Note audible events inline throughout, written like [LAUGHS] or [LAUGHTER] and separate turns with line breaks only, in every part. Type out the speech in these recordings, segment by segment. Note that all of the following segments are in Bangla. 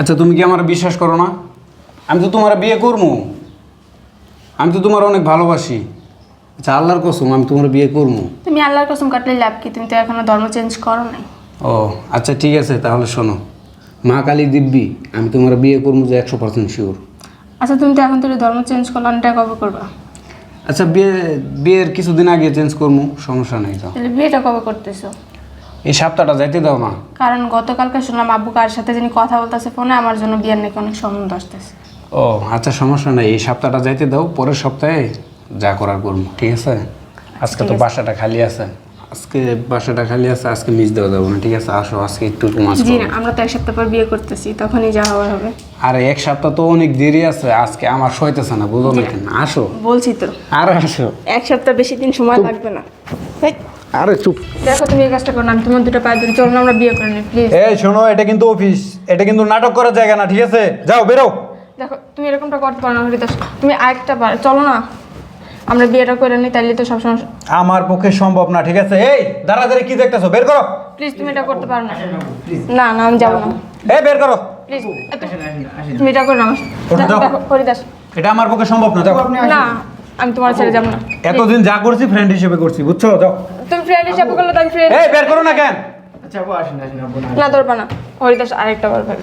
আচ্ছা তুমি কি আমার বিশ্বাস করো না? আমি তো তোমার বিয়ে করব আমি তো তোমার অনেক ভালোবাসি। আচ্ছা আল্লাহর কসম আমি তোমার বিয়ে করব
তুমি আল্লাহর কসম কাটলে লাভ কি? তুমি তো এখনও ধর্ম চেঞ্জ করো নাই।
ও আচ্ছা ঠিক আছে তাহলে শোনো। মা কালী দিব্যি আমি তোমার বিয়ে করব যে একশো পার্সেন্ট শিওর
আচ্ছা তুমি তো এখন থেকে ধর্ম চেঞ্জ করলে এটা কবে করবা।
আচ্ছা বিয়ে বিয়ের কিছুদিন আগে চেঞ্জ করব সমস্যা নেই তো।
তাহলে বিয়েটা কবে করতেছো?
এই সপ্তাহটা যাইতে দাও না।
কারণ গতকালকে শুনলাম আব্বু কার সাথে যিনি কথা বলতেছে ফোনে আমার জন্য বিয়ের নাকি অনেক সম্বন্ধ আসতেছে।
ও আচ্ছা সমস্যা নেই। এই সপ্তাহটা যাইতে দাও পরের সপ্তাহে যা করার করব ঠিক আছে? আজকে তো বাসাটা খালি আছে। আজকে বাসাটা খালি আছে আজকে মিস দেওয়া যাব না ঠিক আছে? আসো আজকে একটু মাছ
জি না আমরা তো এক সপ্তাহ পর বিয়ে করতেছি তখনই যা হওয়ার হবে।
আরে এক সপ্তাহ তো অনেক দেরি আছে আজকে আমার সইতেছে না বুঝো না আসো।
বলছি তো।
আর আসো।
এক সপ্তাহ বেশি দিন সময় লাগবে না।
আরে চুপ।
দেখো তুমি এই কাজটা করো না আমি তোমার দুটো পায়ে ধরে চলো না আমরা বিয়ে করে নিই প্লিজ
এই শোনো এটা কিন্তু অফিস এটা কিন্তু নাটক করার জায়গা না ঠিক আছে? যাও বেরো।
দেখো তুমি এরকমটা করতে পারো না হরিদাস। তুমি আরেকটা বার চলো না। আমরা বিয়েটা করে নিই তাইলে তো সবসময়
আমার পক্ষে সম্ভব না ঠিক আছে? এই দাঁড়াদাঁড়ি কি দেখতেছো? বের করো।
প্লিজ তুমি এটা করতে পারো না। না না আমি যাব না।
এই বের করো।
প্লিজ তুমি এটা করো না। দেখো হরিদাস।
এটা আমার পক্ষে সম্ভব না যাও
না। আমি তোমার ছেড়ে যাব না।
এতদিন যা করছি ফ্রেন্ড হিসেবে করছি বুঝছ? যাও।
তুমি ফ্রেন্ড হিসাবে করলে তো আমি ফ্রেন্ড
এই বের করো না কেন?
আচ্ছা ও আসেন না। ধরবা না। হরিদাস আরেকটা বার ভাই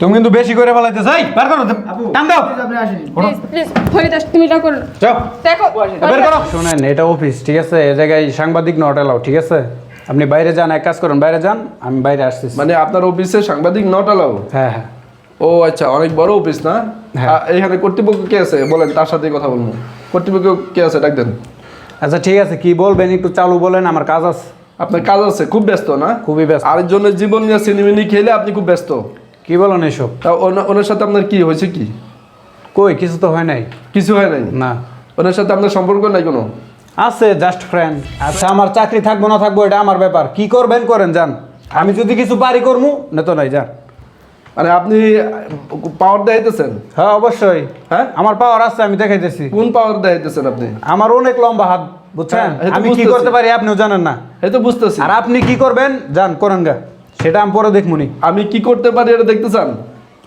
তুমি কিন্তু বেশি করে ফেলাইতে চাই বের করো টান দাও।
প্লিজ প্লিজ হরিদাস তুমি এটা করো।
যাও।
দেখো
বের করো।
শোনেন এটা অফিস ঠিক আছে? এ জায়গায় সাংবাদিক নট এলাও ঠিক আছে? আপনি বাইরে যান এক কাজ করুন বাইরে যান আমি বাইরে আসছি
মানে আপনার অফিসে সাংবাদিক নট অ্যালাউ
হ্যাঁ হ্যাঁ।
ও আচ্ছা অনেক বড় অফিস না?
হ্যাঁ।
এখানে কর্তৃপক্ষ কে আছে? বলেন তার সাথে কথা বলব। কর্তৃপক্ষ কে আছে? ডাক দেন।
আচ্ছা ঠিক আছে কি বলবেন? একটু চালু বলেন আমার কাজ আছে।
আপনার কাজ আছে? খুব ব্যস্ত না?
খুবই ব্যস্ত।
আরেকজনের জীবন নিয়ে সিনেমিনি খেলে আপনি খুব ব্যস্ত।
কি বলেন এসব?
তা ওনা- ওনার সাথে আপনার কি হয়েছে কি?
কই কিছু তো হয় নাই।
কিছু হয় নাই?
না।
ওনার সাথে আপনার সম্পর্ক নাই কোনো?
আছে জাস্ট ফ্রেন্ড আচ্ছা আমার চাকরি থাকব না থাকব এটা আমার ব্যাপার। কি করবেন করেন যান। আমি যদি কিছু পারি করব না তো নাই যান।
মানে আপনি পাওয়ার দেখাইতেছেন?
হ্যাঁ অবশ্যই।
হ্যাঁ?
আমার পাওয়ার আছে আমি দেখাইতেছি।
কোন পাওয়ার দেখাইতেছেন আপনি?
আমার অনেক লম্বা হাত বুঝছেন?
হ্যাঁ,
আমি কি করতে পারি আপনিও জানেন না।
এই তো বুঝতেছি।
আর আপনি কি করবেন? জান করেন গা। সেটা আমি পরে দেখমুনি।
আমি কি করতে পারি এটা দেখতে চান?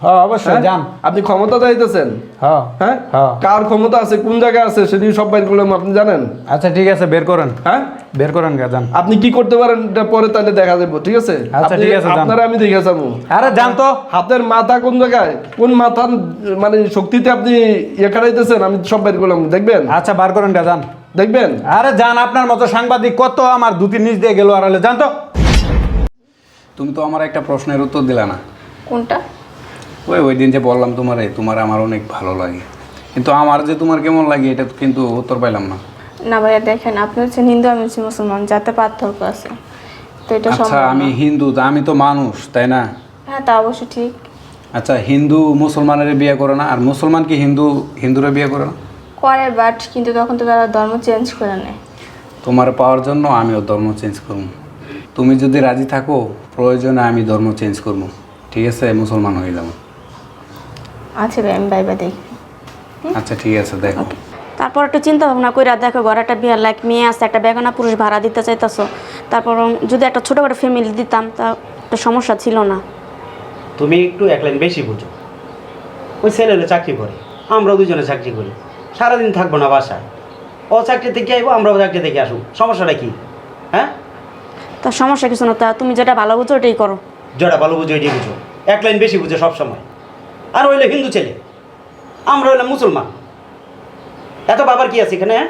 হ্যাঁ অবশ্যই
হ্যাঁ?
যান।
আপনি ক্ষমতা চাইতেছেন?
হ্যাঁ
হ্যাঁ?
হ্যাঁ।
কার ক্ষমতা আছে কোন জায়গায় আছে সেটি সব বাইর করলাম আপনি জানেন?
আচ্ছা ঠিক আছে বের করেন।
হ্যাঁ?
বের করেন গা যান।
আপনি কি করতে পারেন এটা পরে তাহলে দেখা যাব ঠিক আছে?
আচ্ছা, ঠিক আছে, যান।
আপনারা আমি দেখে যাব।
আরে যান তো।
হাতের মাথা কোন জায়গায়? কোন মাথার মানে শক্তিতে আপনি ইয়ে আমি সব বাইর করলাম দেখবেন?
আচ্ছা বার করেন গা যান।
দেখবেন?
আরে যান আপনার মতো সাংবাদিক কত আমার দুটি নিচ দিয়ে গেল আড়ালে। জান তো। তুমি তো আমার একটা প্রশ্নের উত্তর দিলা না।
কোনটা?
ওই ওই দিন যে বললাম তোমারে তোমার আমার অনেক ভালো লাগে। কিন্তু আমার যে তোমার কেমন লাগে এটা কিন্তু উত্তর পাইলাম না।
না ভাইয়া দেখেন আপনি হচ্ছেন হিন্দু আমি হচ্ছি মুসলমান যাতে পার্থক্য আছে। তো এটা
আচ্ছা আমি হিন্দু তা আমি তো মানুষ তাই না?
হ্যাঁ তা অবশ্য ঠিক।
আচ্ছা হিন্দু মুসলমানের বিয়ে করে না আর মুসলমান কি হিন্দু হিন্দুরে বিয়ে করে না?
করে বাট কিন্তু তখন তো তারা ধর্ম চেঞ্জ করে নেয়।
তোমার পাওয়ার জন্য আমিও ধর্ম চেঞ্জ করব। তুমি যদি রাজি থাকো প্রয়োজনে আমি ধর্ম চেঞ্জ করব। ঠিক আছে মুসলমান হয়ে যাব।
আচ্ছা ভাই আমি বাইবা দেখি।
আচ্ছা ঠিক আছে দেখো।
তারপর একটু চিন্তা ভাবনা কইরা দেখো ঘরে একটা বিয়ার লাইক মেয়ে আছে একটা বেগানা পুরুষ ভাড়া দিতে চাইতেছো। তারপর যদি একটা ছোটো করে ফ্যামিলি দিতাম তা একটা সমস্যা ছিল না।
তুমি একটু এক লাইন বেশি বুঝো। ওই ছেলেরা চাকরি করে আমরাও দুজনে চাকরি করি। সারাদিন থাকব না বাসায়। ও চাকরি থেকে আইবো আমরাও চাকরি থেকে আসব। সমস্যাটা কি? হ্যাঁ?
তা সমস্যা কিছু না তা তুমি যেটা ভালো বুঝো ওটাই করো।
যেটা ভালো বুঝো এটাই বুঝো। এক লাইন বেশি বুঝো সবসময়। আর হইলে হিন্দু ছেলে। আমরা হইলাম মুসলমান। এত বাবার কি আছে এখানে হ্যাঁ?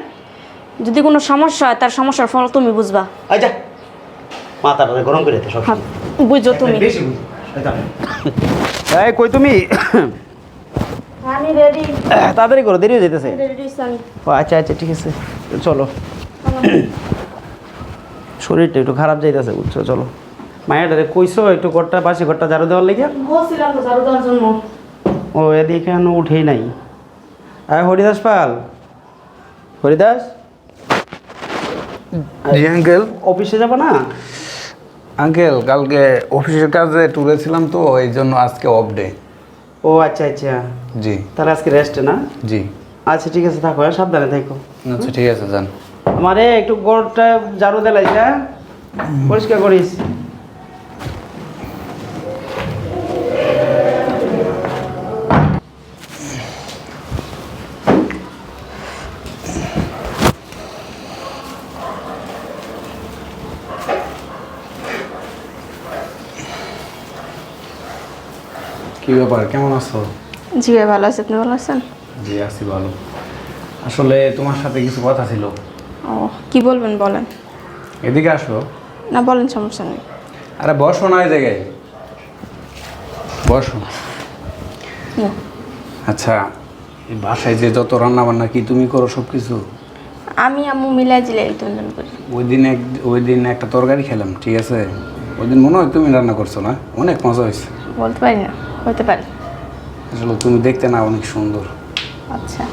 যদি কোনো সমস্যা হয় তার সমস্যার ফল তুমি বুঝবা।
আচ্ছা মাথাটা গরম করে দে সব।
হ্যাঁ, বুঝো তুমি।
বেশি বুঝো [LAUGHS]
এই কই তুমি?
আমি রেডি [COUGHS]
তাড়াতাড়ি করো দেরি হয়ে যেতেছে
রেডি
ও আচ্ছা আচ্ছা ঠিক আছে। চলো। [COUGHS] শরীরটা একটু খারাপ যাইতেছে বুঝছ? চলো।
মায়েরারে কইছো একটু ঘরটা বাসি ঘরটা ঝাড়ু দেওয়ার লেগে
বলছিলাম তো ঝাড়ু দেওয়ার জন্য।
ও এদিকে কেন উঠেই নাই? আয় হরিদাস পাল। হরিদাস?
জি আঙ্কেল
অফিসে যাব না?
আঙ্কেল কালকে অফিসের কাজে ট্যুরে ছিলাম তো এই জন্য আজকে অফ ডে
ও আচ্ছা আচ্ছা।
জি।
তাহলে আজকে রেস্ট না?
জি।
আচ্ছা ঠিক আছে থাকো হ্যাঁ, সাবধানে থাকো।
আচ্ছা ঠিক আছে যান।
আমারে একটু গোড়টা ঝাড়ু দেলাই হ্যাঁ? পরিষ্কার করিস।
কি ব্যাপার? কেমন আছো?
জি ভাই ভালো আছে। আপনি ভালো আছেন?
জি আছি ভালো। আসলে তোমার সাথে কিছু কথা ছিল।
ও কি বলবেন বলেন?
এদিকে আসো।
না বলেন সমস্যা নেই।
আরে বসো না এই জায়গায়। বসো। আচ্ছা এই বাসায় যে যত রান্না বান্না কি তুমি করো সব কিছু
আমি আম্মু মিলাই দিলে দুজন করি।
ওই দিন এক ওই দিন একটা তরকারি খেলাম ঠিক আছে? ওই দিন মনে হয় তুমি রান্না করছ না? অনেক মজা হয়েছে।
বলতে পারি না। হতে পারে।
আসলে তুমি দেখতে না অনেক সুন্দর।
আচ্ছা।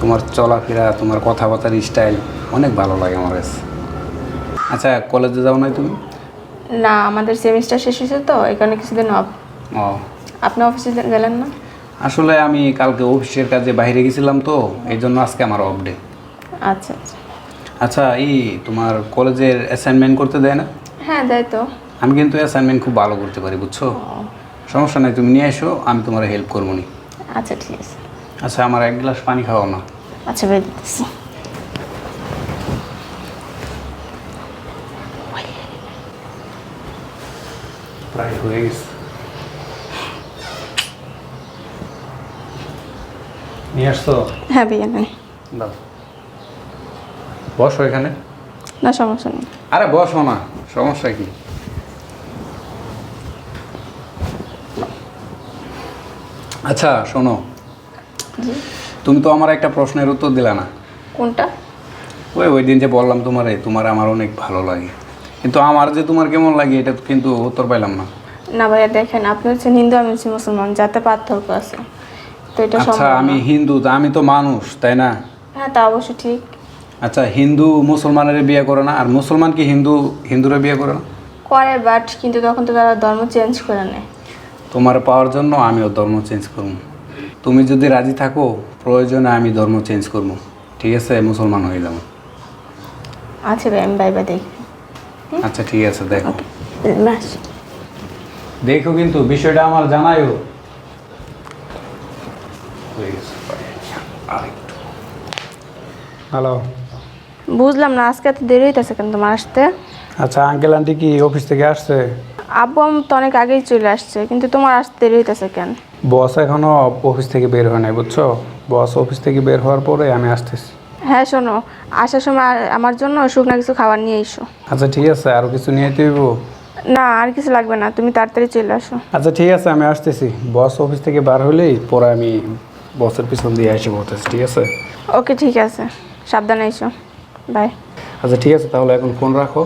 তোমার চলাফেরা তোমার কথাবার্তার স্টাইল অনেক ভালো লাগে আমার কাছে। আচ্ছা কলেজে যাও নাই তুমি?
না আমাদের সেমিস্টার শেষ হয়েছে তো এখানে কিছুদিন অফ
ও।
আপনি অফিসে গেলেন না?
আসলে আমি কালকে অফিসের কাজে বাইরে গেছিলাম তো এই জন্য আজকে আমার অফ ডে
আচ্ছা আচ্ছা।
আচ্ছা এই তোমার কলেজের অ্যাসাইনমেন্ট করতে দেয় না?
হ্যাঁ যাই তো।
আমি কিন্তু অ্যাসাইনমেন্ট খুব ভালো করতে পারি বুঝছ? সমস্যা নাই তুমি নিয়ে এসো আমি তোমার হেল্প করব নি।
আচ্ছা ঠিক আছে।
আচ্ছা আমার এক গ্লাস পানি খাওয়াও না।
আচ্ছা বের দিতেছি।
প্রায় হয়ে গেছে। নিয়ে আসছো?
হ্যাঁ
দাও। বসো এখানে।
না সমস্যা নেই।
আরে বসো না সমস্যা কি? আচ্ছা শোনো। তুমি তো আমার একটা প্রশ্নের উত্তর দিলা না।
কোনটা?
ওই ওই দিন যে বললাম তোমারে তোমার আমার অনেক ভালো লাগে। কিন্তু আমার যে তোমার কেমন লাগে এটা কিন্তু উত্তর পাইলাম না।
না ভাইয়া দেখেন আপনি হচ্ছেন হিন্দু আমি হচ্ছি মুসলমান যাতে পার্থক্য আছে। তো এটা
আচ্ছা আমি হিন্দু তা আমি তো মানুষ তাই না?
হ্যাঁ তা অবশ্য ঠিক।
আচ্ছা হিন্দু মুসলমানের বিয়ে করে না আর মুসলমান কি হিন্দু হিন্দুরা বিয়ে করে না?
করে বাট কিন্তু তখন তো তারা ধর্ম চেঞ্জ করে নেয়।
তোমার পাওয়ার জন্য আমিও ধর্ম চেঞ্জ করব। তুমি যদি রাজি থাকো প্রয়োজনে আমি ধর্ম চেঞ্জ করব। ঠিক আছে মুসলমান হয়ে যাব।
আচ্ছা ভাই আমি বাইবা দেখি।
আচ্ছা ঠিক আছে দেখো। দেখো কিন্তু বিষয়টা আমার জানাইও। হয়ে হ্যালো
বুঝলাম না আজকে এত দেরি হইতেছে কেন তোমার আসতে?
আচ্ছা আঙ্কেল আন্টি কি অফিস থেকে আসছে?
আব্বু আমি তো অনেক আগেই চলে আসছে কিন্তু তোমার আসতে দেরি হইতেছে কেন?
বস এখনও অফিস থেকে বের হয় নাই বুঝছ? বস অফিস থেকে বের হওয়ার পরে আমি আসতেছি।
হ্যাঁ শোনো আসার সময় আর- আমার জন্য শুকনো কিছু খাবার নিয়ে এসো।
আচ্ছা ঠিক আছে আরও কিছু নিয়ে দেব
না আর কিছু লাগবে না তুমি তাড়াতাড়ি চলে আসো।
আচ্ছা ঠিক আছে আমি আসতেছি। বস অফিস থেকে বার হলেই পরে আমি বসের পিছন দিয়ে এসে বলতেছি ঠিক আছে?
ওকে ঠিক আছে সাবধানে এসো। বাই।
আচ্ছা ঠিক আছে তাহলে এখন ফোন রাখো।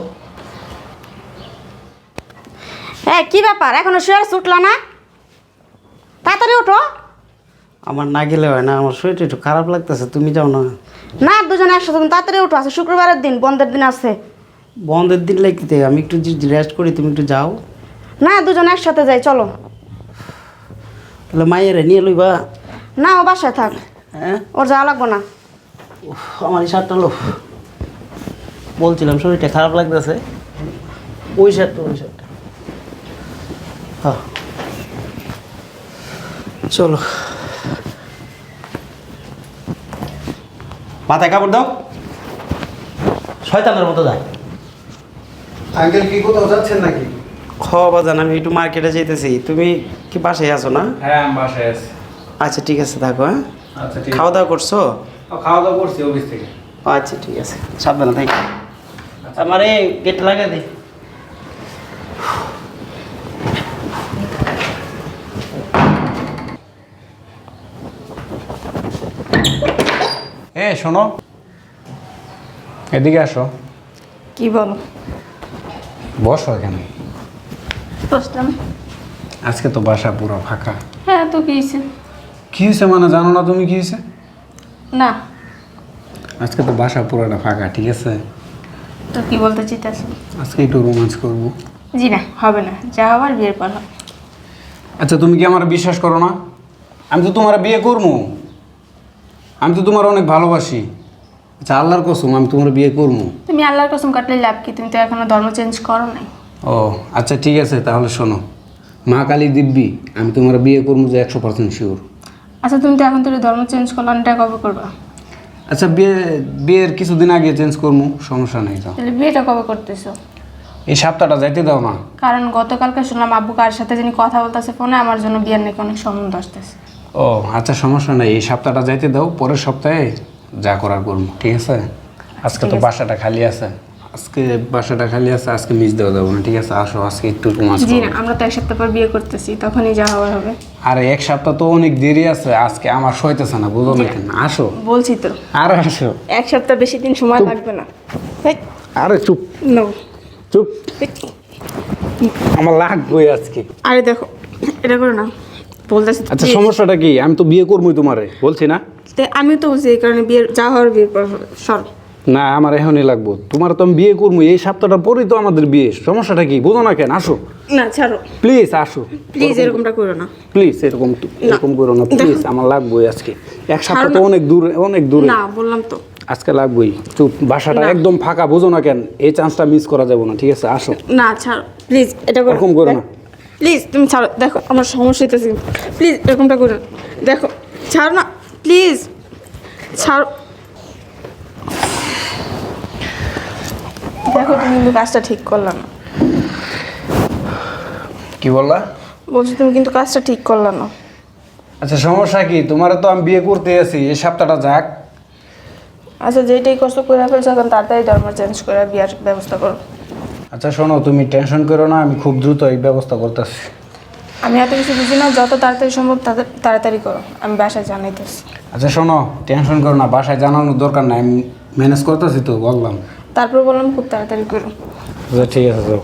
হ্যাঁ কি ব্যাপার? এখনও শুয়ে উঠল না? তাড়াতাড়ি ওঠো।
আমার না গেলে হয় না আমার শরীরটা একটু খারাপ লাগতেছে তুমি যাও না।
না দুজনে একসাথে তুমি তাড়াতাড়ি ওঠো আছে শুক্রবারের দিন বন্ধের দিন আছে।
বন্ধের দিন লাগতে আমি একটু রেস্ট করি তুমি একটু যাও।
না দুজনে একসাথে যাই চলো।
তাহলে মায়েরা নিয়ে লইবা।
না ও বাসায় থাক।
হ্যাঁ?
ওর যাওয়া লাগবো না।
আমার এই শার্টটা লো। বলছিলাম শরীরটা খারাপ লাগতেছে। ওই শার্টটা ওই শার্টটা। হ্যাঁ। চলো। মাথায় কাপড় দাও। শয়তানের মতো যায়।
আঙ্কেল কি কোথাও যাচ্ছেন নাকি?
খ বাজান আমি একটু মার্কেটে যেতেছি তুমি কি বাসায় আছো না?
হ্যাঁ আমি বাসায় আছি।
আচ্ছা ঠিক আছে থাকো হ্যাঁ।
আচ্ছা ঠিক
খাওয়া দাওয়া করছ?
খাওয়া দাওয়া করছি অফিস থেকে।
আচ্ছা ঠিক আছে। সাবধানে থাকি। আমার এই গেট লাগা দে।
শোনো। এদিকে আসো।
কি বলো?
বসো এখানে।
বসলাম।
আজকে তো বাসা পুরো ফাঁকা।
হ্যাঁ তো কি হয়েছে?
কি হয়েছে মানে জানো না তুমি কি হয়েছে?
না।
আজকে তো বাসা পুরোটা ফাঁকা ঠিক আছে?
তো কি বলতে চাইতেছ?
আজকে একটু রোমাঞ্চ করব।
জি না হবে না। যা হবার বিয়ের পর হবে।
আচ্ছা তুমি কি আমার বিশ্বাস করো না? আমি তো তোমার বিয়ে করব। আমি তো তোমার অনেক ভালোবাসি। আচ্ছা আল্লাহর কসম আমি তোমার বিয়ে করব।
তুমি আল্লাহর কসম কাটলে লাভ কি? তুমি তো এখনও ধর্ম চেঞ্জ করো নাই।
ও আচ্ছা ঠিক আছে তাহলে শোনো। মা কালী দিব্যি আমি তোমার বিয়ে করব যে একশো পার্সেন্ট শিওর
আচ্ছা তুমি তো এখন থেকে ধর্ম চেঞ্জ করলে এটা কবে করবা?
আচ্ছা বিয়ে বিয়ের কিছুদিন আগে চেঞ্জ করব সমস্যা নেই তো।
তাহলে বিয়েটা কবে করতেছো?
এই সপ্তাহটা যাইতে দাও না
কারণ গতকালকে শুনলাম আব্বু কার সাথে যিনি কথা বলতেছে ফোনে আমার জন্য বিয়ের নাকি অনেক সম্বন্ধ আসতেছে।
ও আচ্ছা সমস্যা নাই এই সপ্তাহটা যাইতে দাও পরের সপ্তাহে যা করার করব ঠিক আছে? আজকে তো বাসাটা খালি আছে। আজকে বাসাটা খালি আছে আজকে মিস দেওয়া যাব না ঠিক আছে? আসো আজকে একটু মাছ
জি না আমরা তো এক সপ্তাহ পর বিয়ে করতেছি তখনই যা হওয়ার হবে।
আরে এক সপ্তাহ তো অনেক দেরি আছে আজকে আমার সইতেছে না বুঝো না কেন? আসো।
বলছি তো।
আর আসো।
এক সপ্তাহ বেশি দিন সময় লাগবে না।
আরে চুপ।
নো।
চুপ। আমার লাগবে আজকে।
আরে দেখো এটা করো না। বলতেছি
আচ্ছা সমস্যাটা কি? আমি তো বিয়ে করবোই তোমারে বলছি না?
আমি তো বলছি কারণে বিয়ের যা হওয়ার বিয়ের পর সর।
না আমার এখনই লাগবো। তোমার তো আমি বিয়ে করব এই সপ্তাহটা পরেই তো আমাদের বিয়ে। সমস্যাটা কি? বুঝো না কেন আসো।
না ছাড়ো।
প্লিজ আসো।
প্লিজ এরকমটা করো না।
প্লিজ এরকম এরকম করো না প্লিজ আমার লাগবোই আজকে। এক সপ্তাহ তো অনেক দূরে অনেক দূরে।
না বললাম তো।
আজকে লাগবোই। চুপ বাসাটা একদম ফাঁকা বোঝো না কেন? এই চান্সটা মিস করা যাবে না ঠিক আছে? আসো।
না ছাড়ো। প্লিজ এটা
এরকম করো না।
প্লিজ তুমি ছাড়ো দেখো আমার সমস্যা হইতেছে। প্লিজ এরকমটা করো। দেখো ছাড়ো না প্লিজ ছাড়ো। দেখো তুমি কিন্তু কাজটা ঠিক করলা না।
কি বললা?
বলছি তুমি কিন্তু কাজটা ঠিক করলা না।
আচ্ছা সমস্যা কি? তোমার তো আমি বিয়ে করতে আছি এই সপ্তাহটা যাক।
আচ্ছা যেটাই কষ্ট করে ফেলছো এখন তাড়াতাড়ি ধর্ম চেঞ্জ করে বিয়ার ব্যবস্থা করো।
আচ্ছা শোনো তুমি টেনশন করো না আমি খুব দ্রুত এই ব্যবস্থা করতেছি।
আমি এত কিছু বুঝি না যত তাড়াতাড়ি সম্ভব তাড়াতাড়ি করো আমি বাসায় জানাইতেছি।
আচ্ছা শোনো টেনশন করো না বাসায় জানানোর দরকার নাই আমি ম্যানেজ করতেছি তো বললাম।
তারপর বললাম খুব তাড়াতাড়ি করো।
আচ্ছা ঠিক আছে যাও।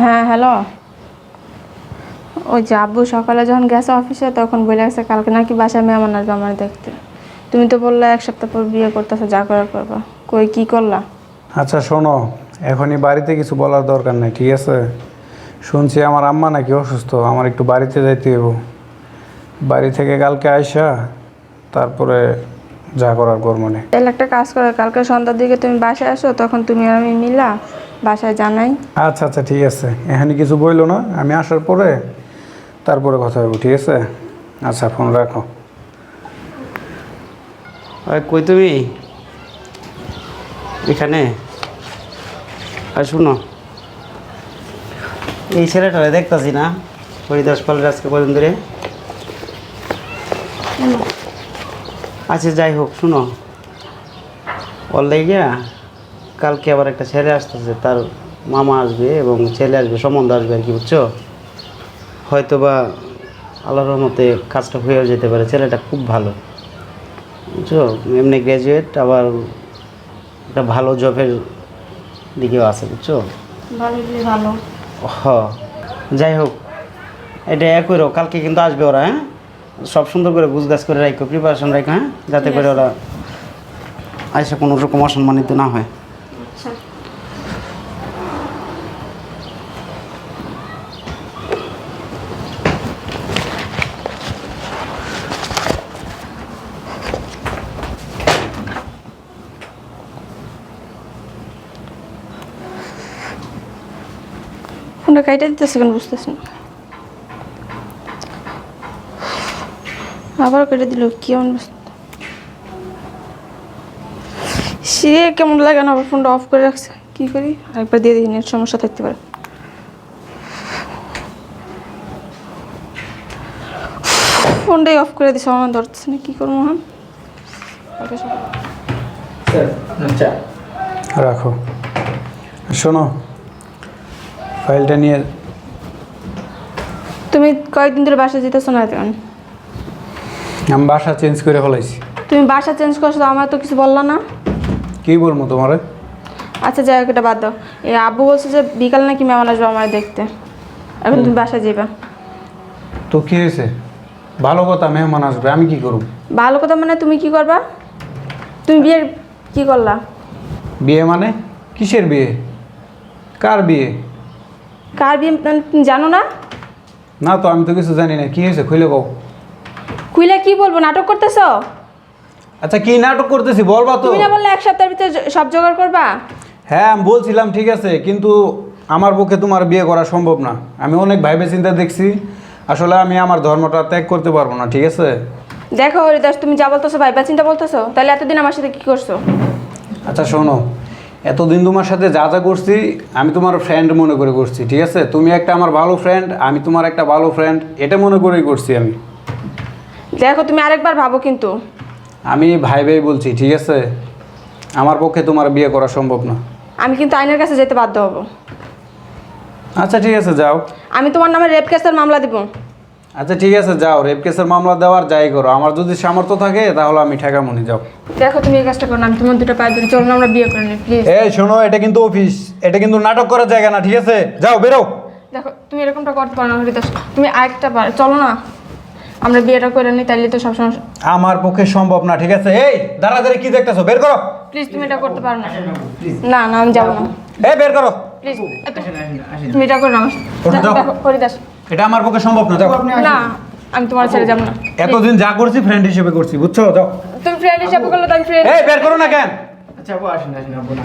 হ্যাঁ হ্যালো? ওই যে আব্বু সকালে যখন গেছে অফিসে তখন বলে গেছে কালকে নাকি বাসায় মেহমান আসবে আমার দেখতে। তুমি তো বললে এক সপ্তাহ পর বিয়ে করতেছো যা করার করবা। কই কি করলা?
আচ্ছা শোনো এখনই বাড়িতে কিছু বলার দরকার নাই ঠিক আছে? শুনছি আমার আম্মা নাকি অসুস্থ আমার একটু বাড়িতে যাইতে হইব। বাড়ি থেকে কালকে আইসা তারপরে যা করার কর্মনে
তাহলে একটা কাজ করো কালকে সন্ধ্যার দিকে তুমি বাসায় আসো তখন তুমি আর আমি মিলা বাসায় জানাই।
আচ্ছা আচ্ছা ঠিক আছে। এখানে কিছু বইলো না আমি আসার পরে তারপরে কথা হবে ঠিক আছে? আচ্ছা ফোন রাখো।
কই তুমি? এখানে? আর, শুনো। এই ছেলেটারে দেখতাছি না? হরিদাস পালের আজকে কদিন ধরে? আচ্ছা যাই হোক, শুনো। ওর লেগিয়া কালকে আবার একটা ছেলে আসতেছে, তার মামা আসবে এবং ছেলে আসবে, সম্বন্ধ আসবে আর কি, বুঝছ? হয়তো বা আল্লাহর রহমতে কাজটা হয়েও যেতে পারে ছেলেটা খুব ভালো। বুঝছ? এমনি গ্র্যাজুয়েট আবার একটা ভালো জবের দিকেও আছে বুঝছ?
ভালো
হ। যাই হোক এটা এক করো কালকে কিন্তু আসবে ওরা হ্যাঁ? সব সুন্দর করে গুছগাছ করে রাখো প্রিপারেশন রাখো হ্যাঁ? যাতে করে ওরা আইসা কোনো রকম অসম্মানিত না হয়।
ফোনটা কাইটা দিতেছে কেন বুঝতেছি না। আবার কেটে দিল কি এমন বুঝতে- সে কেমন লাগে না আবার ফোনটা অফ করে রাখছে কি করি? আরেকবার দিয়ে দিই নেট সমস্যা থাকতে পারে। ফোনটাই অফ করে দিছে আমার ধরতেছে না কি করব হ্যাঁ
রাখো। শোনো ফাইলটা নিয়ে
তুমি কয়েকদিন ধরে বাসা যেতেছো না কেন
আমি বাসা চেঞ্জ করে ফেলাইছি।
তুমি বাসা চেঞ্জ করছ তো আমার তো কিছু বললা না।
কী বলব তোমারে?
আচ্ছা যাই হোক এটা বাদ দাও। এই আব্বু বলছে যে বিকাল নাকি মেমন আসবে আমার দেখতে। এখন তুমি বাসায় যাবা
তো কী হয়েছে? ভালো কথা মেহমান আসবে আমি কি করব?
ভালো কথা মানে তুমি কি করবা? তুমি বিয়ের কি করলা?
বিয়ে মানে? কিসের বিয়ে? কার বিয়ে?
কার বিয়ে তুমি জানো না?
না তো আমি তো কিছু জানি না। কি হয়েছে? খুলে কও।
খুইলে কি বলব? নাটক করতেছো?
আচ্ছা কি নাটক করতেছি বলবা তো।
তুমি না বললে এক সপ্তাহের ভিতরে সব জোগাড় করবা?
হ্যাঁ আমি বলছিলাম ঠিক আছে কিন্তু আমার পক্ষে তোমার বিয়ে করা সম্ভব না। আমি অনেক ভাইবে চিন্তা দেখছি। আসলে আমি আমার ধর্মটা ত্যাগ করতে পারব না ঠিক আছে?
দেখো হরিদাস তুমি যা বলতেছো ভাইবা চিন্তা বলতেছো? তাহলে এতদিন আমার সাথে কি করছ?
আচ্ছা শোনো। এতদিন তোমার সাথে যা যা করছি আমি তোমার ফ্রেন্ড মনে করে করছি ঠিক আছে? তুমি একটা আমার ভালো ফ্রেন্ড আমি তোমার একটা ভালো ফ্রেন্ড এটা মনে করেই করছি আমি।
দেখো তুমি আরেকবার ভাবো কিন্তু।
আমি ভাই ভাই বলছি ঠিক আছে? আমার পক্ষে তোমার বিয়ে করা সম্ভব না।
আমি কিন্তু আইনের কাছে যেতে বাধ্য হব।
আচ্ছা ঠিক আছে যাও।
আমি তোমার নামে রেপ কেসের মামলা দিব।
আচ্ছা ঠিক আছে যাও। রেপ কেসের মামলা দেওয়ার যাই করো। আমার যদি সামর্থ্য থাকে তাহলে আমি ঠেকামনি যাও।
দেখো তুমি এই কাজটা করো না আমি তোমার দুটো পায়ে ধরে। চলো না আমরা বিয়ে করে নিই প্লিজ
এই শোনো এটা কিন্তু অফিস। এটা কিন্তু নাটক করার জায়গা না ঠিক আছে? যাও বেরো।
দেখো তুমি এরকমটা করতে পারো না হরিদাস। তুমি আরেকটা বার চলো না। আমরা বিয়েটা করে নিই তাইলে তো সব সবসময়
আমার পক্ষে সম্ভব না ঠিক আছে? এই দাঁড়াদাঁড়ি কি দেখতেছো? বের করো।
প্লিজ তুমি এটা করতে পারো না। না না আমি যাব না।
এই বের করো।
প্লিজ তুমি এটা করো না। হরিদাস
এটা আমার পক্ষে সম্ভব না যাও
না আমি তোমার ছেড়ে যাব না।
এতদিন যা করছি ফ্রেন্ড হিসেবে করছি বুঝছ? যাও।
তুমি ফ্রেন্ড হিসাবে করলে তো আমি ফ্রেন্ড
এই বের করো না কেন?
আচ্ছা বউ আসেন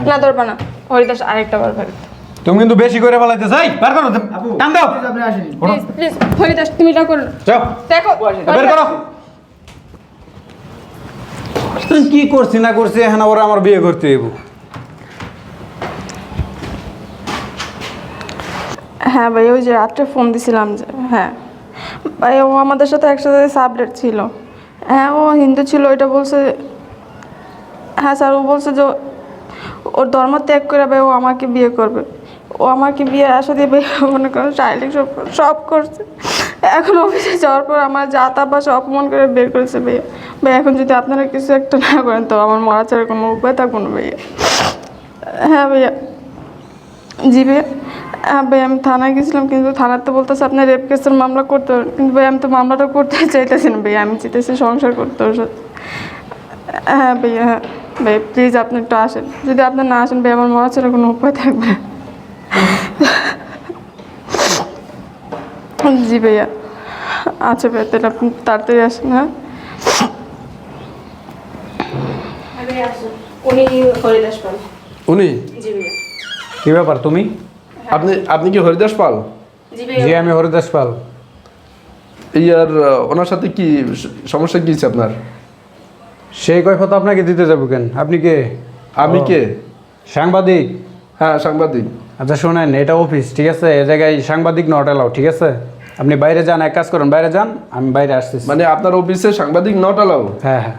না। ধরবা না। হরিদাস আরেকটা বার ভাই
তুমি কিন্তু বেশি করে বলাইতে চাই বের করো টান দাও।
প্লিজ প্লিজ হরিদাস তুমি এটা করো।
যাও।
দেখো
বের করো। কি করছি না করছি এখন ওরা আমার বিয়ে করতে হইব।
হ্যাঁ ভাই, ওই যে রাত্রে ফোন দিছিলাম যে হ্যাঁ। ভাই, ও আমাদের সাথে একসাথে সাবলেট ছিল। হ্যাঁ ও হিন্দু ছিল, ওইটা বলছে হ্যাঁ স্যার, ও বলছে যে, ওর ধর্ম ত্যাগ করে ভাই, ও আমাকে বিয়ে করবে। ও আমাকে বিয়ে আসা দিয়ে মনে করো শারীরিক সব সব করছে। এখন অফিসে যাওয়ার পর আমার যা তা বাসা অপমান করে বের করেছে ভাইয়া। ভাই, এখন যদি আপনারা কিছু একটা না করেন, তো আমার মরা ছাড়া কোনো উপায় থাকব না ভাইয়া। হ্যাঁ ভাইয়া, জি ভাই হ্যাঁ ভাই আমি থানায় গেছিলাম কিন্তু থানাতে বলতেছে আপনি রেপ কেসের মামলা করতে পারেন কিন্তু ভাই আমি তো মামলাটা করতে [LAUGHS] চাইতেছি না ভাই আমি চাইতেছি সংসার করতে ওর সাথে হ্যাঁ ভাইয়া হ্যাঁ ভাই প্লিজ আপনি একটু আসেন। যদি আপনি না আসেন ভাই আমার মরা ছাড়া কোনো উপায় থাকবে জি ভাইয়া। আচ্ছা ভাইয়া তাহলে আপনি তাড়াতাড়ি আসেন হ্যাঁ। উনি
উনি?
জি ভাইয়া।
কি ব্যাপার তুমি?
আপনি আপনি কি হরিদাস পাল?
জি
আমি হরিদাস পাল।
ইয়ার ওনার সাথে কি সমস্যা কি আপনার?
সেই কৈফত আপনাকে দিতে যাব কেন? আপনি কে?
আমি কে?
সাংবাদিক?
হ্যাঁ সাংবাদিক।
আচ্ছা শোনেন এটা অফিস ঠিক আছে? এ জায়গায় সাংবাদিক নট এলাও ঠিক আছে? আপনি বাইরে যান এক কাজ করুন বাইরে যান আমি বাইরে আসছি
মানে আপনার অফিসে সাংবাদিক নট অ্যালাউ
হ্যাঁ হ্যাঁ।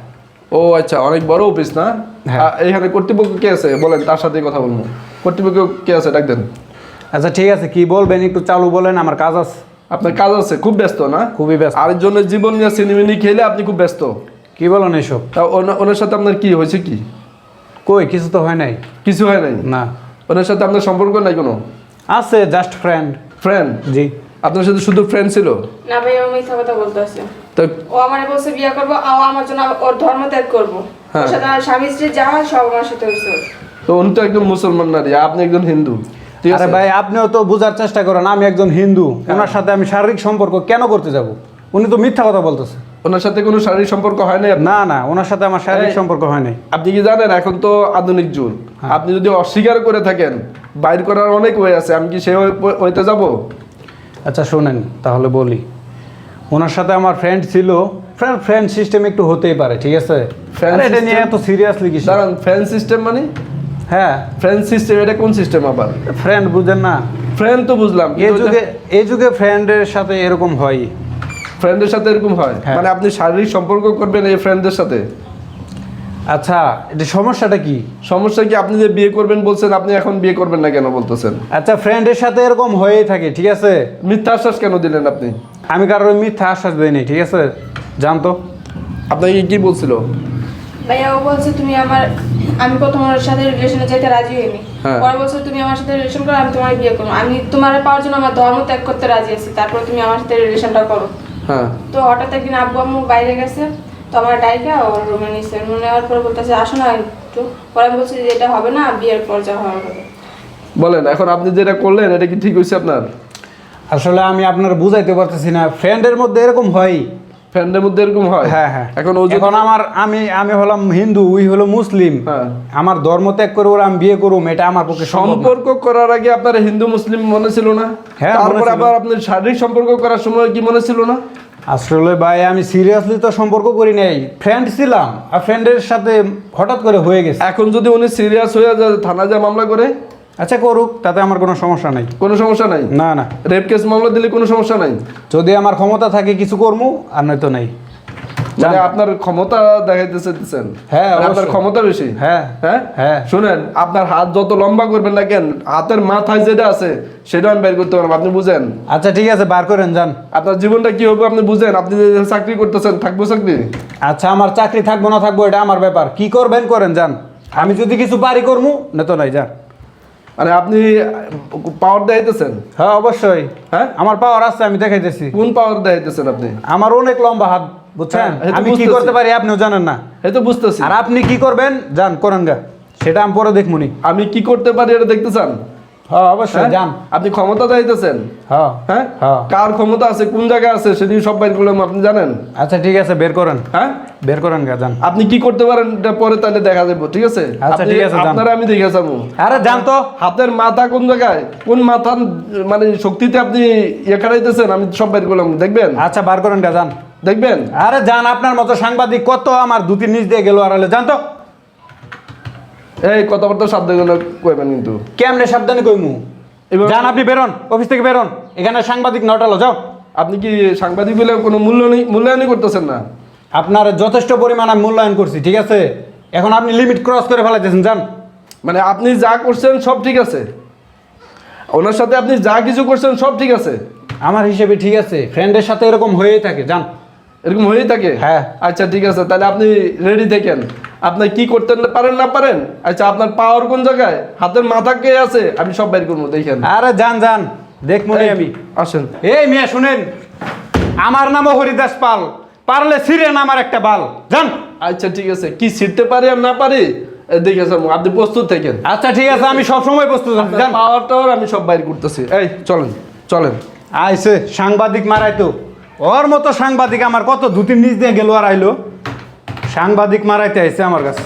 ও আচ্ছা অনেক বড় অফিস না?
হ্যাঁ।
এখানে কর্তৃপক্ষ কে আছে? বলেন তার সাথে কথা বলব। কর্তৃপক্ষ কে আছে? ডাক দেন।
আচ্ছা ঠিক আছে কি বলবেন? একটু চালু বলেন আমার কাজ আছে।
আপনার কাজ আছে খুব ব্যস্ত না?
খুবই ব্যস্ত।
আরেকজনের জীবন নিয়ে সিনেমিনি খেলে আপনি খুব ব্যস্ত।
কি বলেন এসব?
তা ওনার সাথে আপনার কি হয়েছে কি?
কই কিছু তো হয় নাই।
কিছু হয় নাই?
না।
ওনার সাথে আপনার সম্পর্ক নাই কোনো?
আছে জাস্ট ফ্রেন্ড
ফ্রেন্ড
জি।
আপনার সাথে শুধু ফ্রেন্ড ছিল?
না ভাই ও মিথ্যা কথা বলতে আছে
তো
ও আমার বলছে বিয়ে করব ও আমার জন্য ওর ধর্ম ত্যাগ করব।
হ্যাঁ।
ওর সাথে আমার স্বামী স্ত্রী যা হয় সব আমার সাথে হয়েছে
তো উনি তো একজন মুসলমান নারী আপনি একজন হিন্দু।
আরে ভাই আপনিও তো বোঝার চেষ্টা করেন আমি একজন হিন্দু ওনার সাথে আমি শারীরিক সম্পর্ক কেন করতে যাব? উনি তো মিথ্যা কথা বলতেছে।
ওনার সাথে কোনো শারীরিক সম্পর্ক হয় নাই?
না না ওনার সাথে আমার শারীরিক সম্পর্ক হয় নাই।
আপনি কি জানেন এখন তো আধুনিক যুগ। আপনি যদি অস্বীকার করে থাকেন বাইর করার অনেক ওয়ে আছে আমি কি সে ওইতে যাব?
আচ্ছা শোনেন তাহলে বলি। ওনার সাথে আমার ফ্রেন্ড ছিল ফ্রেন্ড ফ্রেন্ড সিস্টেম একটু হতেই পারে ঠিক আছে? এটা নিয়ে এত সিরিয়াসলি কিছু
দাঁড়ান ফ্রেন্ড সিস্টেম মানে?
হ্যাঁ
ফ্রেন্ড সিস্টেম এটা কোন সিস্টেম আবার?
ফ্রেন্ড বুঝেন না।
ফ্রেন্ড তো বুঝলাম
এই যুগে এই যুগে ফ্রেন্ডের সাথে এরকম হয়।
ফ্রেন্ডের সাথে এরকম হয়?
হ্যাঁ।
মানে আপনি শারীরিক সম্পর্ক করবেন এই ফ্রেন্ডদের সাথে?
আচ্ছা এটা সমস্যাটা কি?
সমস্যা কি আপনি যে বিয়ে করবেন বলছেন আপনি এখন বিয়ে করবেন না কেন বলতেছেন?
আচ্ছা ফ্রেন্ডের সাথে এরকম হয়েই থাকে ঠিক আছে?
মিথ্যা আশ্বাস কেন দিলেন আপনি?
আমি কারোর মিথ্যা আশ্বাস দিইনি ঠিক আছে? জানতো।
আপনাকে কি বলছিল?
ভাইয়া ও বলছে তুমি আমার আমি প্রথম ওর সাথে রিলেশনে যেতে রাজি হইনি।
হ্যাঁ।
পরে বলছে তুমি আমার সাথে রিলেশন করো আমি তোমার বিয়ে করব। আমি তোমার পাওয়ার জন্য আমার ধর্ম ত্যাগ করতে রাজি আছি তারপর তুমি আমার সাথে রিলেশনটা করো।
হ্যাঁ।
তো হঠাৎ একদিন আব্বু আম্মু বাইরে গেছে তো আমার ডাইকা ওর রুমে নিচ্ছে রুমে নেওয়ার পর বলতেছে আসো না একটু। পরে আমি বলছি যে এটা হবে না বিয়ের পর যা হওয়ার কথা
বলেন এখন আপনি যেটা করলেন এটা কি ঠিক হয়েছে আপনার?
আসলে আমি আপনার বুঝাইতে পারতেছি না। ফ্রেন্ডের মধ্যে এরকম হয়।
ফ্রেন্ডের মধ্যে এরকম হয়?
হ্যাঁ হ্যাঁ।
এখন ও
এখন আমার আমি আমি হলাম হিন্দু উই হলো মুসলিম।
হ্যাঁ।
আমার ধর্ম ত্যাগ করে ওরা আমি বিয়ে করুম এটা আমার পক্ষে
সম্পর্ক করার আগে আপনার হিন্দু মুসলিম মনে ছিল না?
হ্যাঁ,
তারপর আবার আপনার শারীরিক সম্পর্ক করার সময় কি মনে ছিল না?
আসলে ভাই আমি সিরিয়াসলি তো সম্পর্ক করি নাই। ফ্রেন্ড ছিলাম আর ফ্রেন্ডের সাথে হঠাৎ করে হয়ে গেছে।
এখন যদি উনি সিরিয়াস হয়ে যায় থানা যায় মামলা করে?
আচ্ছা করুক তাতে আমার কোনো সমস্যা নাই।
কোনো সমস্যা নাই?
না না।
রেপ কেস মামলা দিলে কোনো সমস্যা নাই?
যদি আমার ক্ষমতা থাকে কিছু করব আর নয়তো নেই।
মানে আপনার ক্ষমতা দেখাইতেছে দিচ্ছেন
হ্যাঁ,
মানে আপনার ক্ষমতা বেশি?
হ্যাঁ
হ্যাঁ?
হ্যাঁ।
শুনেন আপনার হাত যত লম্বা করবেন না কেন হাতের মাথায় যেটা আছে সেটা আমি বের করতে পারব আপনি বুঝেন?
আচ্ছা ঠিক আছে বার করেন যান
আপনার জীবনটা কি হবে আপনি বুঝেন? আপনি চাকরি করতেছেন থাকব চাকরি?
আচ্ছা আমার চাকরি থাকব না থাকব এটা আমার ব্যাপার। কি করবেন করেন যান আমি যদি কিছু পারি করব না তো নাই যান
মানে আপনি পাওয়ার দেখাইতেছেন
হ্যাঁ অবশ্যই।
হ্যাঁ?
আমার পাওয়ার আছে আমি দেখাইতেছি।
কোন পাওয়ার দেখাইতেছেন আপনি?
আমার অনেক লম্বা হাত বুঝছেন?
হ্যাঁ,
আমি কি করতে পারি আপনিও জানেন না।
এই তো বুঝতেছি।
আর আপনি কি করবেন? যান করেন গা। সেটা আমি পরে দেখমুনি।
আমি কি করতে পারি এটা দেখতে চান?
হ্যাঁ অবশ্যই
হ্যাঁ?
যান।
আপনি ক্ষমতা চাইতেছেন?
হ্যাঁ
কার ক্ষমতা আছে কোন জায়গায় আছে সেটি সব বাইর করলাম আপনি জানেন?
আচ্ছা ঠিক আছে বের করেন।
হ্যাঁ?
বের করেন গা যান।
আপনি কি করতে পারেন এটা পরে তাহলে দেখা যাবে ঠিক আছে?
আচ্ছা, ঠিক আছে,
আপনারা আমি দেখে যাব।
আরে যান তো।
হাতের মাথা কোন জায়গায়? কোন মাথা মানে শক্তিতে আপনি ইয়ে আমি সব বের করলাম দেখবেন?
আচ্ছা বার করেন গা যান।
দেখবেন?
আরে যান আপনার মতো সাংবাদিক কত আমার দুটি নিচ দিয়ে গেল আড়ালে জান তো।
এই কথাবার্তা শব্দ কইবেন কিন্তু।
কেমনে সাবধানে কইমু?
এবার-
যান আপনি বেরোন অফিস থেকে বেরোন। এখানে সাংবাদিক নটালো যাও।
আপনি কি সাংবাদিক বলে কোনো মূল্য নেই মূল্যায়নই করতেছেন না?
আপনার যথেষ্ট পরিমাণ আমি মূল্যায়ন করছি ঠিক আছে? এখন আপনি লিমিট ক্রস করে ফেলাইতেছেন যান।
মানে আপনি যা করছেন সব ঠিক আছে? ওনার সাথে আপনি যা কিছু করছেন সব ঠিক আছে?
আমার হিসেবে ঠিক আছে ফ্রেন্ডের সাথে এরকম হয়েই থাকে যান।
এরকম হয়েই থাকে?
হ্যাঁ।
আচ্ছা ঠিক আছে তাহলে আপনি রেডি থাকেন। আপনি কি করতে পারেন না পারেন? আচ্ছা আপনার পাওয়ার কোন জায়গায়? হাতের মাথা কে আছে? আমি সব বের করব দেখেন।
আরে যান যান। দেখ মনে আমি।
আসেন।
এই মিয়া শুনেন। আমার নামও হরিদাস পাল। পারলে সিরেন আমার একটা বাল। যান।
আচ্ছা ঠিক আছে। কি ছিটতে পারি আর না পারি? দেখে আপনি প্রস্তুত থাকেন।
আচ্ছা ঠিক আছে আমি সব সময় প্রস্তুত যান।
পাওয়ার টাওয়ার আমি সব বাইর করতেছি। এই চলেন চলেন।
আইসে সাংবাদিক মারাইতো। ওর মতো সাংবাদিক আমার কত দু তিন নিচ দিয়ে গেল আর আইলো। সাংবাদিক মারাইতে আইসে আমার কাছে।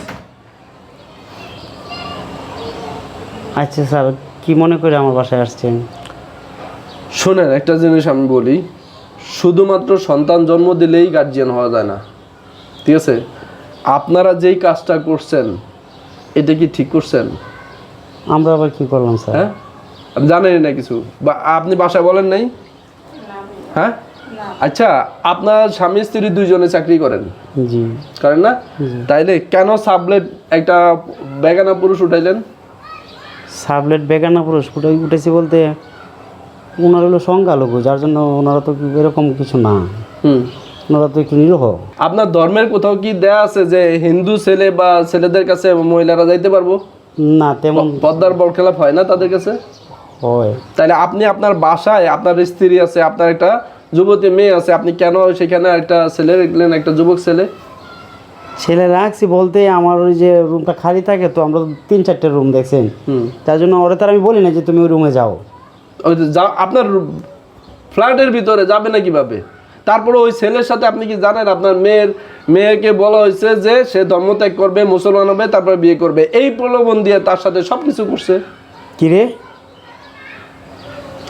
আচ্ছা স্যার কি মনে করে আমার বাসায় আসছেন?
শোনেন একটা জিনিস আমি বলি। শুধুমাত্র সন্তান জন্ম দিলেই গার্জিয়ান হওয়া যায় না। ঠিক আছে? আপনারা যেই কাজটা করছেন এটা কি ঠিক করছেন?
আমরা আবার কি করলাম স্যার?
হ্যাঁ? আপনি জানেনই না কিছু। বা আপনি বাসায় বলেন নাই? হ্যাঁ? আচ্ছা আপনার স্বামী স্ত্রী দুইজনে চাকরি করেন?
জি।
করেন না? তাইলে কেন সাবলেট একটা বেগানা পুরুষ উঠাইলেন?
সাবলেট বেগানা পুরুষ উঠে উঠেছি বলতে ওনার হলো সংখ্যালঘু যার জন্য ওনারা তো এরকম কিছু না।
হুম।
ওনারা তো একটু নিরহ।
আপনার ধর্মের কোথাও কি দেয়া আছে যে হিন্দু ছেলে বা ছেলেদের কাছে মহিলারা যাইতে পারব?
না তেমন
পদ্মার বরখেলাপ হয় না তাদের কাছে?
হয়।
তাহলে আপনি আপনার বাসায় আপনার স্ত্রী আছে আপনার একটা যুবতী মেয়ে আছে আপনি কেন সেখানে একটা ছেলে রাখলেন একটা যুবক ছেলে?
ছেলে রাখছি বলতে আমার ওই যে রুমটা খালি থাকে তো আমরা তিন চারটে রুম দেখছেন। তার জন্য ওরা তার আমি বলি না যে তুমি ওই রুমে যাও।
ওই যে আপনার ফ্ল্যাটের ভিতরে যাবে না কীভাবে? তারপরে ওই ছেলের সাথে আপনি কি জানেন আপনার মেয়ের মেয়েকে বলা হয়েছে যে সে ধর্ম ত্যাগ করবে মুসলমান হবে তারপরে বিয়ে করবে। এই প্রলোভন দিয়ে তার সাথে সব কিছু করছে
কিরে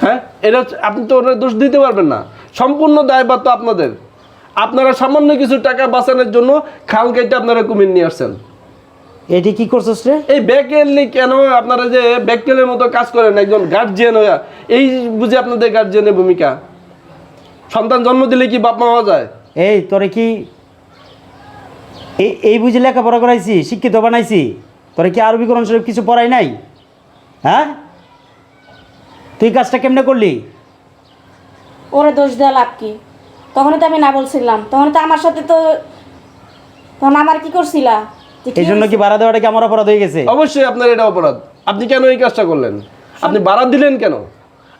হ্যাঁ? এটা আপনি তো ওরা দোষ দিতে পারবেন না। সম্পূর্ণ দায়ভার তো আপনাদের। আপনারা সামান্য কিছু টাকা বাঁচানোর জন্য খাল কেটে আপনারা কুমির নিয়ে আসছেন।
এটি কি করছিস রে?
এই ব্যাকেলি কেন আপনারা যে ব্যাকেলের মতো কাজ করেন একজন গার্জিয়ান হইয়া এই বুঝে আপনাদের গার্জিয়ানের ভূমিকা। সন্তান জন্ম দিলে কি বাপ মা হওয়া যায়?
এই তোরে কি এই এই বুঝে লেখাপড়া করাইছি শিক্ষিত বানাইছি তোরে কি আরবি কোরআন শরীফ কিছু পড়াই নাই? হ্যাঁ? তুই কাজটা কেমনে করলি?
ওরে দোষ দেওয়া লাভ কি? তখনই তো আমি না বলছিলাম। তখন তো আমার সাথে তো তখন আমার কি করছিলা? কি
এই জন্য কি ভাড়া দেওয়াটা কি আমার অপরাধ হয়ে গেছে?
অবশ্যই আপনার এটা অপরাধ। আপনি কেন এই কাজটা করলেন? আপনি বাড়া দিলেন কেন?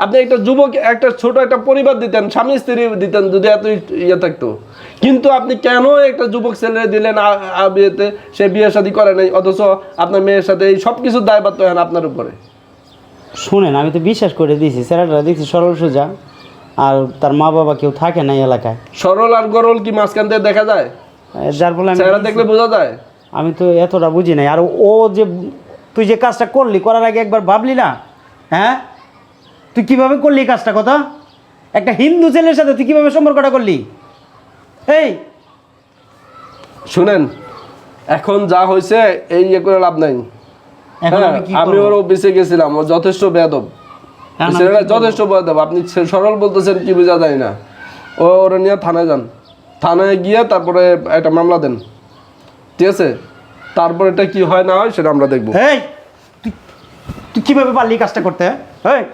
আপনি একটা যুবক একটা ছোট একটা পরিবার দিতেন স্বামী স্ত্রী দিতেন যদি এত ইয়ে থাকতো। কিন্তু আপনি কেন একটা যুবক ছেলে দিলেন বিয়েতে? সে বিয়ে শাদী করে নাই অথচ আপনার মেয়ের সাথে এই সব কিছুর দায়বদ্ধ হেন আপনার উপরে।
শুনেন আমি তো বিশ্বাস করে দিয়েছি স্যারাটা দেখছি সরল সোজা। আর তার মা বাবা কেউ থাকে না এই এলাকায়।
সরল আর গরল কি মাঝখান থেকে দেখা যায়?
যার ফলে
চেহারা দেখলে বোঝা যায়?
আমি তো এতটা বুঝি নাই। আর ও যে তুই যে কাজটা করলি করার আগে একবার ভাবলি না? হ্যাঁ? তুই কীভাবে করলি এই কাজটা কথা? একটা হিন্দু ছেলের সাথে তুই কীভাবে সম্পর্কটা করলি? এই!
শুনেন এখন যা হয়েছে এই ইয়ে করে লাভ নাই। হ্যাঁ,
আমি
ওর অফিসে গেছিলাম ও যথেষ্ট বেদব ছেলেটা
কি করব?
যথেষ্ট বেদব আপনি সে- সরল বলতেছেন কি বোঝা যায় না। ও ওরা নিয়ে থানায় যান। থানায় গিয়ে তারপরে একটা মামলা দেন। ঠিক আছে? তারপর এটা কি হয় না হয় সেটা আমরা দেখব।
এই তুই তুই কীভাবে পারলি কাজটা করতে হ্যাঁ?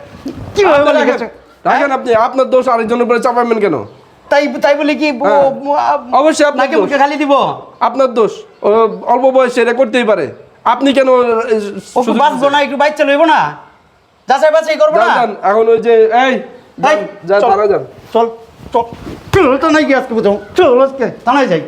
কীভাবে পারলি কাজটা
রাখেন আপনি আপনার দোষ আরেকজনের উপরে চাপাবেন কেন?
তাই তাই বলে কি
হ্যাঁ। অবশ্যই আপনার
নাকে মুখে খালি দিব?
আপনার দোষ। ও অল্প বয়সে এটা করতেই পারে। আপনি কেন
বাঁচবো না একটু বাইক চালাইবো না? যাচাই বাছাই করব না
এখন ওই যে এই যান। যান
চল চল চল তো নাই কি আজকে বুঝো চল আজকে থানায় যাই